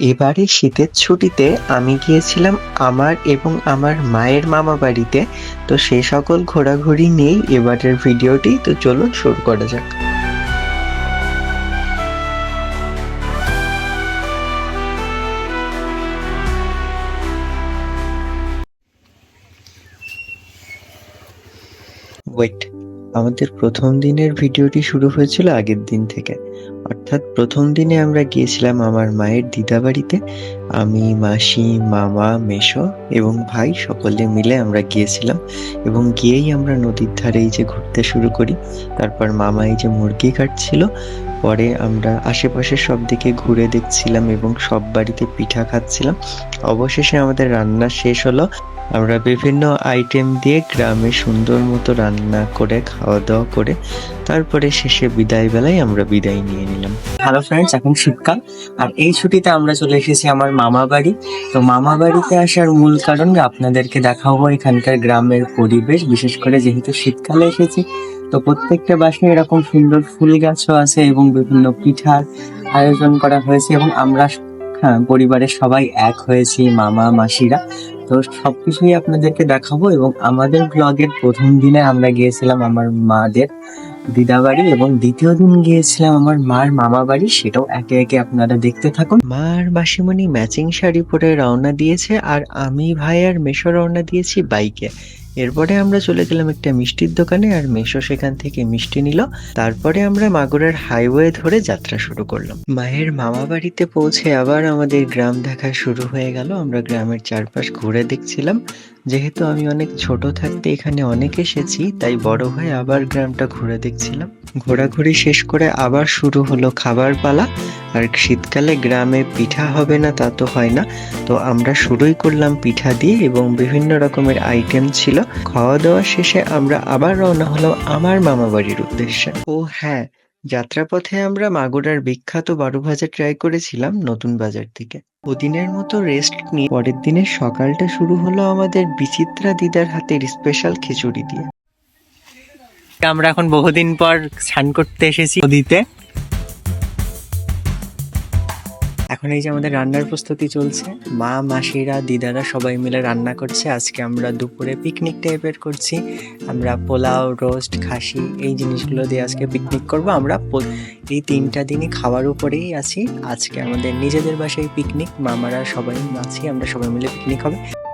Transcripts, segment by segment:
এবারে শীতের ছুটিতে আমি গিয়েছিলাম আমার এবং আমার মায়ের মামা বাড়িতে। তো সেই সকল ঘোরাঘুরি নিয়েই এবারের ভিডিওটি, তো চলুন শুরু করা যাক। ওয়েট আমাদের প্রথম দিনের ভিডিওটি শুরু হয়েছিল আগের দিন থেকে। অর্থাৎ প্রথম দিনে আমরা গিয়েছিলাম আমার মায়ের দিদা বাড়িতে আমি, মাসি, মামা মেশো এবং ভাই সকলে মিলে আমরা গিয়েছিলাম এবং গিয়েই আমরা নদীর ধারে এই যে ঘুরতে শুরু করি, তারপর মামা এই যে মুরগি কাটছিল, পরে আমরা আশেপাশের সব দিকে ঘুরে দেখছিলাম এবং সব বাড়িতে পিঠা খাচ্ছিলাম। অবশেষে আমাদের রান্না শেষ হলো। আমরা বিভিন্ন আইটেম দিয়ে গ্রামে সুন্দর মতো রান্না করে খাওয়া দাওয়া করে, তারপরে শেষে বিদায় বেলায় আমরা বিদায় নিয়ে নিলাম। হ্যালো ফ্রেন্ডস এখন শীতকাল আর এই ছুটিতে আমরা চলে এসেছি আমার মামা বাড়ি। তো মামা বাড়িতে আসার মূল কারণ আপনাদেরকে দেখাবো এখানকার গ্রামের পরিবেশ, বিশেষ করে যেহেতু শীতকালে এসেছি, তো প্রত্যেকটা বাসায় এরকম সুন্দর ফুল গাছও আছে এবং বিভিন্ন পিঠার আয়োজন করা হয়েছে এবং আমরা হ্যাঁ পরিবারের সবাই এক হয়েছি, মামা, মাসিরা। তো সবকিছুই আপনাদেরকে দেখাবো এবং আমাদের ব্লগের প্রথম দিনে আমরা গিয়েছিলাম আমার মাদের দিদা বাড়ি এবং দ্বিতীয় দিন গিয়েছিলাম আমার মার মামা বাড়ি সেটাও একে একে আপনারা দেখতে থাকুন। মার মাসিমণি ম্যাচিং শাড়ি পরে রওনা দিয়েছে আর আমি ভাই আর মেশো রওনা দিয়েছি বাইকে এরপরে আমরা চলে গেলাম একটা মিষ্টির দোকানে আর মেশো সেখান থেকে মিষ্টি নিল। তারপরে আমরা মাগুরার হাইওয়ে ধরে যাত্রা শুরু করলাম। মায়ের মামা বাড়িতে পৌঁছে আবার আমাদের গ্রাম দেখা শুরু হয়ে গেল। আমরা গ্রামের চারপাশ ঘুরে দেখছিলাম। যেহেতু আমি অনেক ছোট থাকতে এখানে অনেক এসেছি, তাই বড় হয়ে আবার গ্রামটা ঘুরে দেখছিলাম। ঘোরাঘুরি শেষ করে আবার শুরু হলো খাবার পালা। আর শীতকালে গ্রামে পিঠা হবে না, তা তো হয় না। তো আমরা শুরুই করলাম পিঠা দিয়ে এবং বিভিন্ন রকমের আইটেম ছিল। খাওয়া দাওয়া শেষে আমরা আবার রওনা হলো আমার মামা বাড়ির উদ্দেশ্যে। ও হ্যাঁ যাত্রাপথে আমরা মাগুরার বিখ্যাত বারো ভাজা ট্রাই করেছিলাম নতুন বাজার থেকে। ওদিনের মতো রেস্ট নিয়ে পরের দিনের সকালটা শুরু হলো আমাদের বিচিত্রা দিদার হাতের স্পেশাল খিচুড়ি দিয়ে। আমরা এখন বহুদিন পর স্নান করতে এসেছি নদীতে। এখন এই যে আমাদের রান্নার প্রস্তুতি চলছে, মা, মাসিরা, দিদারা সবাই মিলে রান্না করছে। আজকে আমরা দুপুরে পিকনিক টাইপের করছি। আমরা পোলাও রোস্ট খাসি এই জিনিসগুলো দিয়ে আজকে পিকনিক করব। আমরা এই তিনটা দিনই খাওয়ার উপরেই আছি। আজকে আমাদের নিজেদের বাসায় পিকনিক মামারা সবাই আছি, আমরা সবাই মিলে পিকনিক হবে।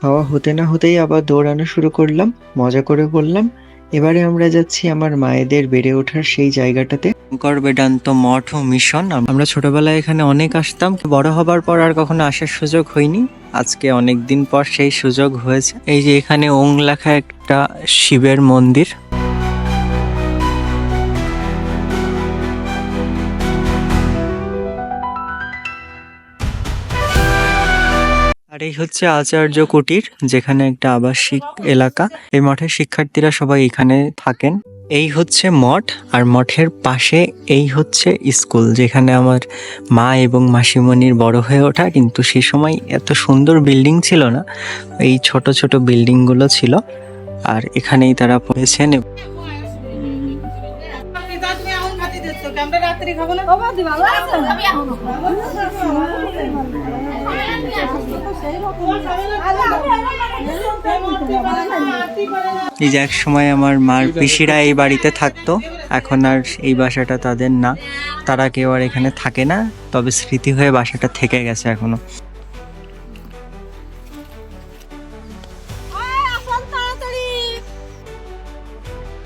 খাওয়া হতে না হতেই আবার দৌড়ানো শুরু করলাম, মজা করে বললাম, এবারে আমরা যাচ্ছি আমার মায়েদের বেড়ে ওঠার সেই জায়গাটাতে। শঙ্কর বেদান্ত মঠ ও মিশন। আমরা ছোটবেলায় এখানে অনেক আসতাম, বড় হবার পর আর কখনো আসার সুযোগ হয়নি। আজকে অনেক দিন পর সেই সুযোগ হয়েছে। এই যে এখানে ওং লেখা একটা শিবের মন্দির। আর এই হচ্ছে আচার্য কুটির যেখানে একটা আবাসিক এলাকা। এই মঠের শিক্ষার্থীরা সবাই এখানে থাকেন। এই হচ্ছে মঠ আর মঠের পাশে এই হচ্ছে স্কুল যেখানে আমার মা এবং মাসিমণির বড় হয়ে ওঠা। কিন্তু সে সময় এত সুন্দর বিল্ডিং ছিল না এই ছোট ছোট বিল্ডিংগুলো ছিল। আর এখানেই তারা পড়েছেন আমরা রাত্রি খাব না? এই যে এক সময় আমার মার পিসিরা এই বাড়িতে থাকতো, এখন আর এই বাসাটা তাদের না। তারা কেউ আর এখানে থাকে না, তবে স্মৃতি হয়ে বাসাটা থেকে গেছে এখনও।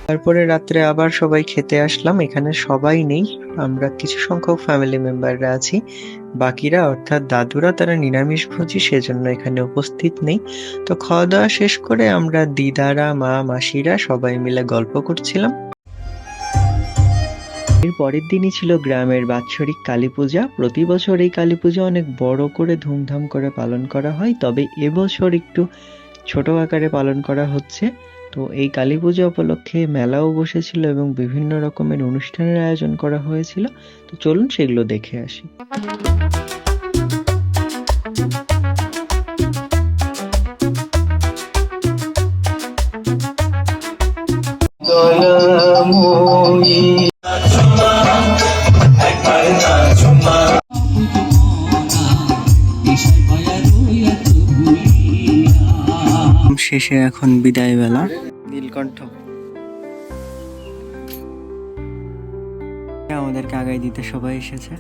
তারপরে রাত্রে আবার সবাই খেতে আসলাম, এখানে সবাই নেই। আমরা কিছু সংখ্যক ফ্যামিলি মেম্বাররা আছি। বাকিরা, অর্থাৎ দাদুরা, তারা নিরামিষ ভোজী সেজন্য এখানে উপস্থিত নেই। তো খাওয়া দাওয়া শেষ করে আমরা দিদারা, মা, মাসিরা সবাই মিলে গল্প করছিলাম। এর পরের দিনই ছিল গ্রামের বাৎসরিক কালী পূজা। প্রতি বছর এই কালী পূজা অনেক বড় করে ধুমধাম করে পালন করা হয়। তবে এবছর একটু ছোট আকারে পালন করা হচ্ছে। তো এই কালী পুজো উপলক্ষে মেলাও বসেছিল এবং বিভিন্ন রকমের অনুষ্ঠানের আয়োজন করা হয়েছিল। তো চলুন সেগুলো দেখে আসি। শেষে এখন বিদায় বেলা নীলকণ্ঠ। আমাদেরকে আগাই দিতে সবাই এসেছে।